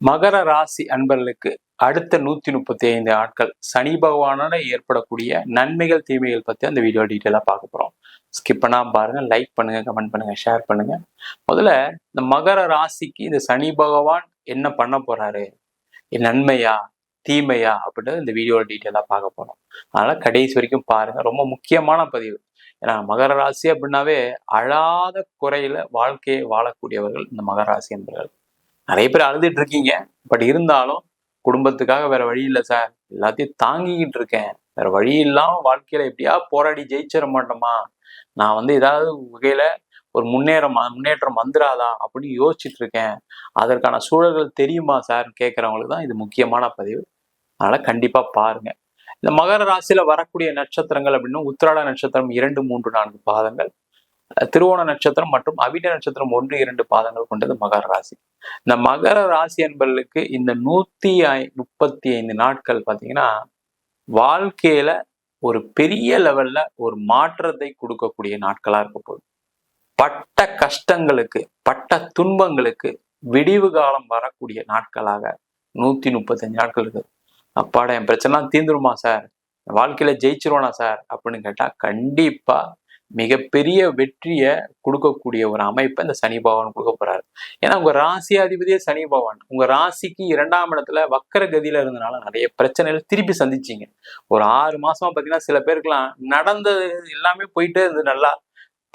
மகர ராசி அன்பர்களுக்கு அடுத்த நூத்தி முப்பத்தி ஐந்து ஆட்கள் சனி பகவானால ஏற்படக்கூடிய நன்மைகள் தீமைகள் பத்தி அந்த வீடியோ டீட்டெயிலாக பார்க்க போறோம். ஸ்கிப் பண்ணாம பாருங்க லைக் பண்ணுங்க கமெண்ட் பண்ணுங்க ஷேர் பண்ணுங்க. முதல்ல இந்த மகர ராசிக்கு இந்த சனி பகவான் என்ன பண்ண போறாரு? நன்மையா தீமையா அப்படின்றது இந்த வீடியோட டீட்டெயிலாக பார்க்க போறோம். அதனால கடைசி வரைக்கும் பாருங்க ரொம்ப முக்கியமான பதிவு. ஏன்னா மகர ராசி அப்படின்னாவே அழாத குறையில வாழ்க்கையை வாழக்கூடியவர்கள் இந்த மகர ராசி என்பவர்கள் நிறைய பேர் அழுதுட்டு இருக்கீங்க. பட் இருந்தாலும் குடும்பத்துக்காக வேற வழி இல்லை சார் எல்லாத்தையும் தாங்கிக்கிட்டு இருக்கேன். வேற வழி இல்லாம வாழ்க்கையில எப்படியா போராடி ஜெயிச்சிட மாட்டோமா? நான் வந்து ஏதாவது வகையில ஒரு முன்னேறம் முன்னேற்றம் வந்துடாதா அப்படின்னு யோசிச்சுட்டு இருக்கேன். அதற்கான சூழல்கள் தெரியுமா சார் கேட்குறவங்களுக்கு தான் இது முக்கியமான பதிவு. அதனால கண்டிப்பா பாருங்க. இந்த மகர ராசியில வரக்கூடிய நட்சத்திரங்கள் அப்படின்னா உத்திராட நட்சத்திரம் இரண்டு மூன்று நான்கு பாதங்கள். திருவோண நட்சத்திரம் மற்றும் அவிட நட்சத்திரம் ஒன்று இரண்டு பாதங்கள் கொண்டது மகர ராசி. இந்த மகர ராசி என்பவர்களுக்கு இந்த நூத்தி ஐ முப்பத்தி ஐந்து நாட்கள் பார்த்தீங்கன்னா வாழ்க்கையில ஒரு பெரிய லெவல்ல ஒரு மாற்றத்தை கொடுக்கக்கூடிய நாட்களா இருக்க போகுது. பட்ட கஷ்டங்களுக்கு பட்ட துன்பங்களுக்கு விடிவு காலம் வரக்கூடிய நாட்களாக நூத்தி முப்பத்தஞ்சு நாட்கள் இருக்குது அப்பாடா என் பிரச்சனைலாம் தீந்துருமா சார்? வாழ்க்கையில ஜெயிச்சிருவானா சார்? அப்படின்னு கேட்டா கண்டிப்பா மிகப்பெரிய வெற்றியை கொடுக்கக்கூடிய ஒரு அமைப்பை இந்த சனி பகவான் கொடுக்க போறாரு. ஏன்னா உங்க ராசியாதிபதியே சனி பகவான். உங்க ராசிக்கு இரண்டாம் இடத்துல வக்கர கதியில இருந்தனால நிறைய பிரச்சனைகள் திருப்பி சந்திச்சிங்க. ஒரு ஆறு மாசமா பாத்தீங்கன்னா சில பேருக்குலாம் நடந்தது எல்லாமே போயிட்டே இருந்தது நல்லா.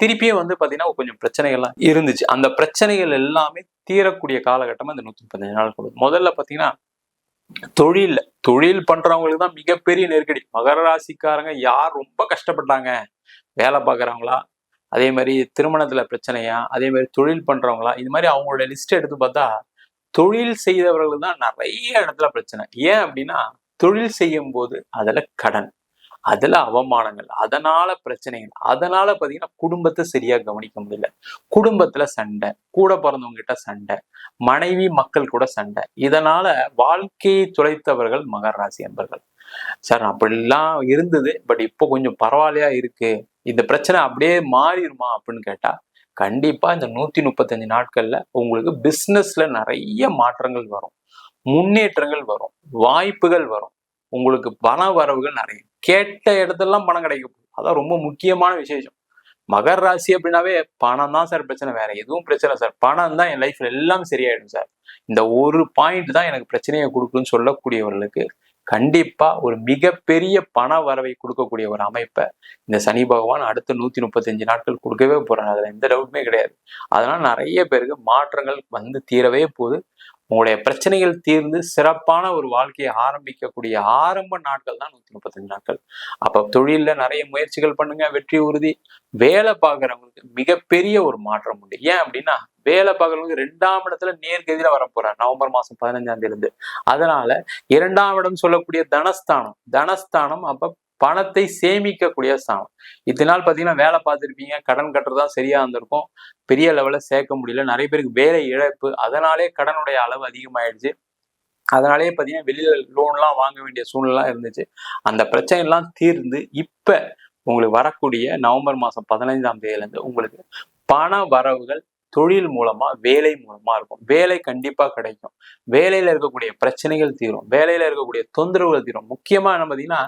திருப்பியும் வந்து பாத்தீங்கன்னா கொஞ்சம் பிரச்சனைகள்லாம் இருந்துச்சு. அந்த பிரச்சனைகள் எல்லாமே தீரக்கூடிய காலகட்டமா இந்த நூத்தி முப்பத்தஞ்சு நாள் கொடுக்கும் முதல்ல பாத்தீங்கன்னா தொழில். தொழில் பண்றவங்களுக்கு தான் மிகப்பெரிய நெருக்கடி. மகர ராசிக்காரங்க யார் ரொம்ப கஷ்டப்பட்டாங்க? வேலை பார்க்குறவங்களா அதே மாதிரி திருமணத்துல பிரச்சனையா அதே மாதிரி தொழில் பண்றவங்களா இது மாதிரி அவங்களோட லிஸ்ட் எடுத்து பார்த்தா தொழில் செய்தவர்கள் தான் நிறைய இடத்துல பிரச்சனை. ஏன் அப்படின்னா தொழில் செய்யும் போது அதுல கடன் அதுல அவமானங்கள் அதனால பிரச்சனைகள் அதனால பாத்தீங்கன்னா குடும்பத்தை சரியா கவனிக்க முடியல. குடும்பத்துல சண்டை கூட பிறந்தவங்க கிட்ட சண்டை மனைவி மக்கள் கூட சண்டை இதனால வாழ்க்கையை துளைத்தவர்கள் மகராசி என்பர்கள் சார் அப்படிலாம் இருந்தது. பட் இப்போ கொஞ்சம் பரவாயில்லையா இருக்கு? இந்த பிரச்சனை அப்படியே மாறிடுமா அப்படின்னு கேட்டா கண்டிப்பா இந்த நூத்தி முப்பத்தஞ்சு நாட்கள்ல உங்களுக்கு பிசினஸ்ல நிறைய மாற்றங்கள் வரும். முன்னேற்றங்கள் வரும். வாய்ப்புகள் வரும். உங்களுக்கு பண வரவுகள் நிறைய. கேட்ட இடத்துலலாம் பணம் கிடைக்கும். அதான் ரொம்ப முக்கியமான விசேஷம். மகர் ராசி அப்படின்னாவே பணம் தான் சார் பிரச்சனை. வேற எதுவும் பிரச்சனை சார். பணம் தான் என் லைஃப்ல எல்லாம் சரியாயிடும் சார். இந்த ஒரு பாயிண்ட் தான் எனக்கு பிரச்சனையை கொடுக்குன்னு சொல்லக்கூடியவர்களுக்கு கண்டிப்பா ஒரு மிகப்பெரிய பண வரவை கொடுக்கக்கூடிய ஒரு அமைப்பை இந்த சனி பகவான் அடுத்த நூத்தி முப்பத்தஞ்சு நாட்கள் கொடுக்கவே போறாங்க அதுல எந்த டவுட்டுமே கிடையாது. அதனால நிறைய பேருக்கு மாற்றங்கள் வந்து தீரவே போகுது. உங்களுடைய பிரச்சனைகள் தீர்ந்து சிறப்பான ஒரு வாழ்க்கையை ஆரம்பிக்கக்கூடிய ஆரம்ப நாட்கள் தான் நூத்தி முப்பத்தஞ்சு நாட்கள். அப்ப தொழில்ல நிறைய முயற்சிகள் பண்ணுங்க வெற்றி உறுதி. வேலை பார்க்குறவங்களுக்கு மிகப்பெரிய ஒரு மாற்றம் உண்டு. ஏன் அப்படின்னா வேலை பார்க்குறவங்களுக்கு ரெண்டாம் இடத்துல நேர்கதியில வர நவம்பர் மாசம் பதினஞ்சாம் தேதி இருந்து அதனால இரண்டாம் இடம் சொல்லக்கூடிய தனஸ்தானம் தனஸ்தானம் அப்ப பணத்தை சேமிக்கக்கூடிய ஸ்தானம் இதனால் பார்த்தீங்கன்னா வேலை பார்த்துருப்பீங்க கடன் கட்டுறதா சரியா இருந்திருக்கும். பெரிய லெவலில் சேர்க்க முடியல. நிறைய பேருக்கு வேலை இழப்பு. அதனாலே கடனுடைய அளவு அதிகமாயிடுச்சு. அதனாலேயே பார்த்தீங்கன்னா வெளியில் லோன்லாம் வாங்க வேண்டிய சூழ்நிலாம் இருந்துச்சு. அந்த பிரச்சனைலாம் தீர்ந்து இப்போ உங்களுக்கு வரக்கூடிய நவம்பர் மாதம் பதினைந்தாம் தேதியிலேருந்து உங்களுக்கு பண வரவுகள் தொழில் மூலமா வேலை மூலமா இருக்கும். வேலை கண்டிப்பா கிடைக்கும். வேலையில இருக்கக்கூடிய பிரச்சனைகள் தீரும். வேலையில இருக்கக்கூடிய தொந்தரவுகள் தீரும். முக்கியமா என்ன பார்த்தீங்கன்னா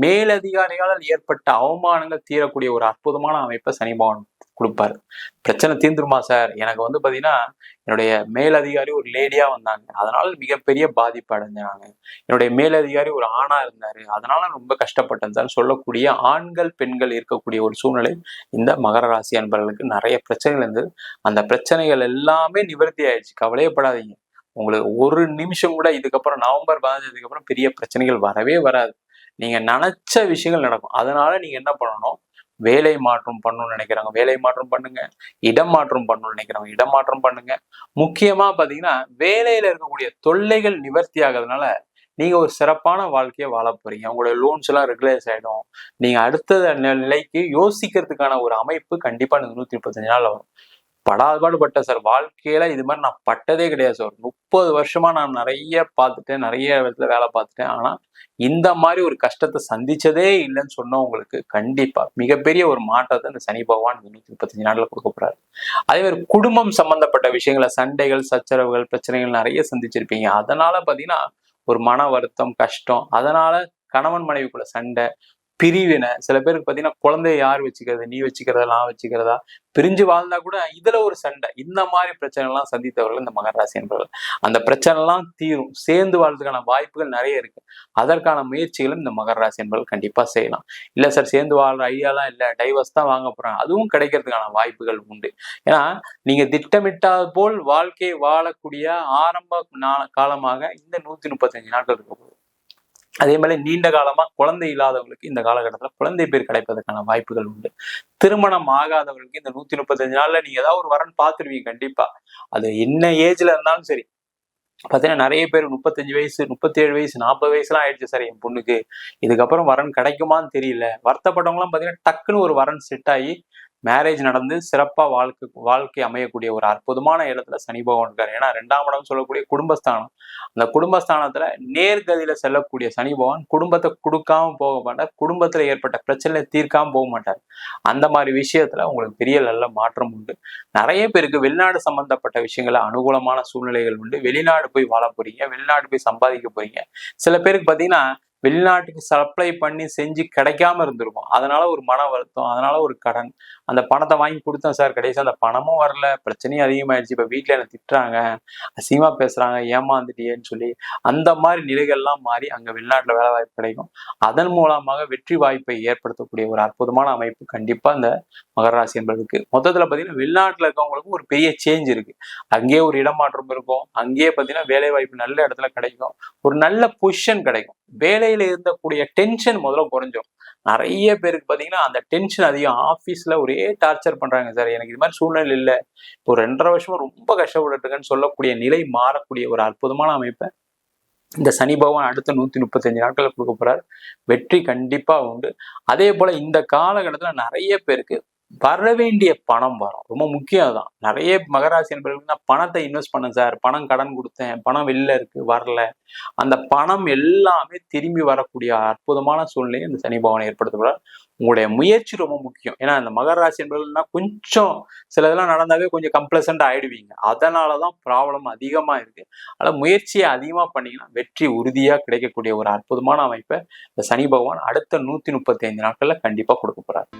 மேலதிகாரிகளால் ஏற்பட்ட அவமானங்கள் தீரக்கூடிய ஒரு அற்புதமான அமைப்பை சனி பகவான் கொடுப்பாரு. பிரச்சனை தீர்ந்துருமா சார்? எனக்கு வந்து பார்த்தீங்கன்னா என்னுடைய மேலதிகாரி ஒரு லேடியாக வந்தாங்க. அதனால மிகப்பெரிய பாதிப்பு அடைஞ்சேன் நான். என்னுடைய மேலதிகாரி ஒரு ஆணாக இருந்தார். அதனால ரொம்ப கஷ்டப்பட்டேன் சார். சொல்லக்கூடிய ஆண்கள் பெண்கள் இருக்கக்கூடிய ஒரு சூழ்நிலை இந்த மகர ராசி அன்பர்களுக்கு நிறைய பிரச்சனைகள் இருந்தது. அந்த பிரச்சனைகள் எல்லாமே நிவர்த்தி ஆயிடுச்சு. கவலையப்படாதீங்க. உங்களுக்கு ஒரு நிமிஷம் கூட இதுக்கப்புறம் நவம்பர் பதினஞ்சதுக்கு அப்புறம் பெரிய பிரச்சனைகள் வரவே வராது. நீங்க நினைச்ச விஷயங்கள் நடக்கும். அதனால நீங்க என்ன பண்ணணும்? வேலை மாற்றம் பண்ணணும்னு நினைக்கிறாங்க வேலை மாற்றம் பண்ணுங்க. இடம் மாற்றம் பண்ணணும்னு நினைக்கிறாங்க இடம் மாற்றம் பண்ணுங்க. முக்கியமா பாத்தீங்கன்னா வேலையில இருக்கக்கூடிய தொல்லைகள் நிவர்த்தி ஆகிறதுனால நீங்க ஒரு சிறப்பான வாழ்க்கையை வாழ போறீங்க. உங்களுடைய லோன்ஸ் எல்லாம் ரெகுலைஸ் ஆயிடும். நீங்க அடுத்த நிலைக்கு யோசிக்கிறதுக்கான ஒரு அமைப்பு கண்டிப்பா நூத்தி முப்பத்தஞ்சு நாள் வரும். படாதபாடு பட்டேன் சார். வாழ்க்கையில இது மாதிரி நான் பட்டதே கிடையாது சார். முப்பது வருஷமா நான் நிறைய பார்த்துட்டேன். நிறைய இடத்துல வேலை பார்த்துட்டேன். ஆனா இந்த மாதிரி ஒரு கஷ்டத்தை சந்திச்சதே இல்லைன்னு சொன்னவங்களுக்கு கண்டிப்பா மிகப்பெரிய ஒரு மாற்றத்தை இந்த சனி பகவான் இந்த நூத்தி முப்பத்தஞ்சு நாள்ல கொடுக்க போறாரு. அதே மாதிரி குடும்பம் சம்பந்தப்பட்ட விஷயங்களை சண்டைகள் சச்சரவுகள் பிரச்சனைகள் நிறைய சந்திச்சிருப்பீங்க. அதனால பாத்தீங்கன்னா ஒரு மன வருத்தம் கஷ்டம். அதனால கணவன் மனைவிக்குள்ள சண்டை பிரிவினை. சில பேருக்கு பாத்தீங்கன்னா குழந்தைய யார் வச்சுக்கிறது நீ வச்சுக்கிறதா நான் வச்சுக்கிறதா? பிரிஞ்சு வாழ்ந்தா கூட இதுல ஒரு சண்டை. இந்த மாதிரி பிரச்சனை எல்லாம் சந்தித்தவர்கள் இந்த மகராசி என்பவர்கள். அந்த பிரச்சனை எல்லாம் தீரும். சேர்ந்து வாழ்றதுக்கான வாய்ப்புகள் நிறைய இருக்கு. அதற்கான முயற்சிகளும் இந்த மகராசி என்பவர்கள் கண்டிப்பா செய்யலாம். இல்ல சார் சேர்ந்து வாழ்ற ஐடியாலாம் இல்ல. டைவர்ஸ் தான் வாங்க போறாங்க. அதுவும் கிடைக்கிறதுக்கான வாய்ப்புகள் உண்டு. ஏன்னா நீங்க திட்டமிட்டாத போல் வாழ்க்கையை வாழக்கூடிய ஆரம்ப நா- காலமாக இந்த நூத்தி முப்பத்தஞ்சு நாட்கள் இருக்கும் அதே மாதிரி நீண்ட காலமா குழந்தை இல்லாதவங்களுக்கு இந்த காலகட்டத்தில் குழந்தை பேர் கிடைப்பதற்கான வாய்ப்புகள் உண்டு. திருமணம் ஆகாதவங்களுக்கு இந்த நூத்தி முப்பத்தஞ்சு நாள்ல நீங்கள் ஏதாவது ஒரு வரன் பார்த்துருவீங்க கண்டிப்பா. அது என்ன ஏஜ்ல இருந்தாலும் சரி. பார்த்தீங்கன்னா நிறைய பேர் முப்பத்தஞ்சு வயசு முப்பத்தேழு வயசு நாற்பது வயசுலாம் ஆயிடுச்சு சார் என் பொண்ணுக்கு. இதுக்கப்புறம் வரன் கிடைக்குமான்னு தெரியல. வருத்தப்பட்டவங்களாம் பார்த்தீங்கன்னா டக்குன்னு ஒரு வரன் செட் ஆகி மேரேஜ் நடந்து சிறப்பாக வாழ்க்கை வாழ்க்கை அமையக்கூடிய ஒரு அற்புதமான இடத்துல சனி பகவான் இருக்காரு. ஏன்னா ரெண்டாம் இடம் சொல்லக்கூடிய குடும்பஸ்தானம். அந்த குடும்பஸ்தானத்துல நேர்கதியில செல்லக்கூடிய சனி பகவான் குடும்பத்தை கொடுக்காம போக மாட்டார். குடும்பத்துல ஏற்பட்ட பிரச்சனையை தீர்க்காம போக மாட்டார். அந்த மாதிரி விஷயத்துல உங்களுக்கு பெரிய நல்ல மாற்றம் உண்டு. நிறைய பேருக்கு வெளிநாடு சம்பந்தப்பட்ட விஷயங்கள அனுகூலமான சூழ்நிலைகள் உண்டு. வெளிநாடு போய் வாழ போறீங்க. வெளிநாடு போய் சம்பாதிக்க போறீங்க. சில பேருக்கு பார்த்தீங்கன்னா வெளிநாட்டுக்கு சப்ளை பண்ணி செஞ்சு கிடைக்காம இருந்திருக்கும். அதனால ஒரு மன வருத்தம் அதனால ஒரு கடன். அந்த பணத்தை வாங்கி கொடுத்தேன் சார். கடைசி அந்த பணமும் வரல. பிரச்சனையும் அதிகமாயிடுச்சு. இப்போ வீட்டில் என்ன திட்டுறாங்க. அசிங்கமா பேசுறாங்க. ஏமாந்துட்டியேன்னு சொல்லி அந்த மாதிரி நிலைகள்லாம் மாறி அங்கே வெளிநாட்டில் வேலை வாய்ப்பு கிடைக்கும். அதன் மூலமாக வெற்றி வாய்ப்பை ஏற்படுத்தக்கூடிய ஒரு அற்புதமான அமைப்பு கண்டிப்பாக இந்த மகராசி என்பதுக்கு பார்த்தீங்கன்னா வெளிநாட்டில் வெளிநாட்டுல இருக்கவங்களுக்கும் ஒரு பெரிய சேஞ்ச் இருக்கு. அங்கேயே ஒரு இடமாற்றம் இருக்கும். அங்கேயே பார்த்தீங்கன்னா வேலை வாய்ப்பு நல்ல இடத்துல கிடைக்கும். ஒரு நல்ல பொசிஷன் கிடைக்கும். வேலையில இருந்தக்கூடிய டென்ஷன் முதல்ல குறைஞ்சிரும். நிறைய பேருக்கு பார்த்தீங்கன்னா அந்த டென்ஷன் அதிகம். ஆஃபீஸில் ஒரே டார்ச்சர் பண்றாங்க சார் எனக்கு இது மாதிரி சூழ்நிலை இல்லை. இப்போ ரெண்டரை வருஷமா ரொம்ப கஷ்டப்பட்டுருக்கேன்னு சொல்லக்கூடிய நிலை மாறக்கூடிய ஒரு அற்புதமான அமைப்பை இந்த சனி பகவான் அடுத்த நூற்றி முப்பத்தஞ்சு நாட்களில் கொடுக்க போகிறார் வெற்றி கண்டிப்பாக உண்டு. அதே போல் இந்த காலகட்டத்தில் நிறைய பேருக்கு வர வேண்டிய பணம் வரும். ரொம்ப முக்கியம் தான் நிறைய மகராசி என்பவர்களுக்கு பணத்தை இன்வெஸ்ட் பண்ணேன் சார். பணம் கடன் கொடுத்தேன். பணம் வெளில இருக்கு வரல. அந்த பணம் எல்லாமே திரும்பி வரக்கூடிய அற்புதமான சூழ்நிலையை இந்த சனி பகவான் ஏற்படுத்துகிறார் உங்களுடைய முயற்சி ரொம்ப முக்கியம். ஏன்னா இந்த மகராசி என்பவர்கள்னா கொஞ்சம் சில இதெல்லாம் நடந்தாவே கொஞ்சம் கம்ப்ளசண்ட் ஆயிடுவீங்க. அதனாலதான் ப்ராப்ளம் அதிகமா இருக்கு. அதனால முயற்சியை அதிகமா பண்ணீங்கன்னா வெற்றி உறுதியா கிடைக்கக்கூடிய ஒரு அற்புதமான அமைப்பை இந்த சனி பகவான் அடுத்த நூத்தி முப்பத்தி ஐந்து நாட்கள்ல கண்டிப்பா கொடுக்க போகிறார்